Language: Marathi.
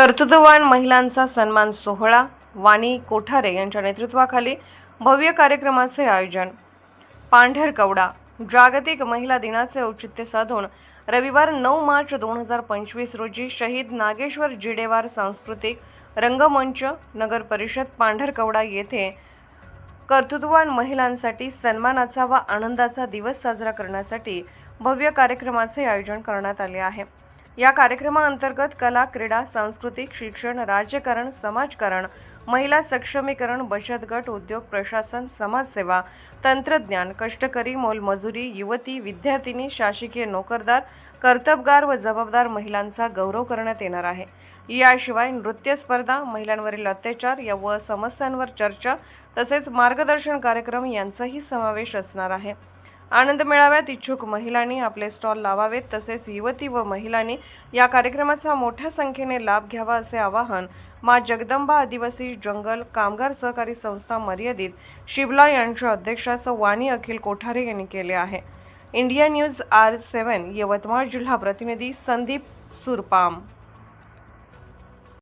कर्तृत्ववान महिलांचा सन्मान सोहळा वाणी कोठारे यांच्या नेतृत्वाखाली भव्य कार्यक्रमाचे आयोजन. पांढरकवडा जागतिक महिला दिनाचे औचित्य साधून रविवार नऊ मार्च दोन हजार पंचवीस रोजी शहीद नागेश्वर जिडेवार सांस्कृतिक रंगमंच नगर परिषद पांढरकवडा येथे कर्तृत्ववान महिलांसाठी सन्मानाचा व आनंदाचा दिवस साजरा करण्यासाठी भव्य कार्यक्रमाचे आयोजन करण्यात आले आहे. या कार्यक्रमाअंतर्गत कला क्रीडा सांस्कृतिक शिक्षण राजकारण समाजकारण महिला सक्षमीकरण बचत गट उद्योग प्रशासन समाजसेवा तंत्रज्ञान कष्टकरी मोलमजुरी युवती विद्यार्थिनी शासकीय नोकरदार कर्तबगार व जबाबदार महिलांचा गौरव करण्यात येणार आहे. याशिवाय नृत्य स्पर्धा महिलांवरील अत्याचार या व समस्यांवर चर्चा तसेच मार्गदर्शन कार्यक्रम यांचाही समावेश असणार आहे. आनंद मेळाव्यात इच्छुक महिलांनी आपले स्टॉल लावावेत तसेच युवती व महिलांनी या कार्यक्रमाचा मोठ्या संख्येने लाभ घ्यावा असे आवाहन मा जगदंबा आदिवासी जंगल कामगार सहकारी संस्था मर्यादित शिबला यांच्या अध्यक्षासह वाणी अखिल कोठारे यांनी केले आहे. India news R seven Yavatmal जिल्हा प्रतिनिधी संदीप सुरपाम.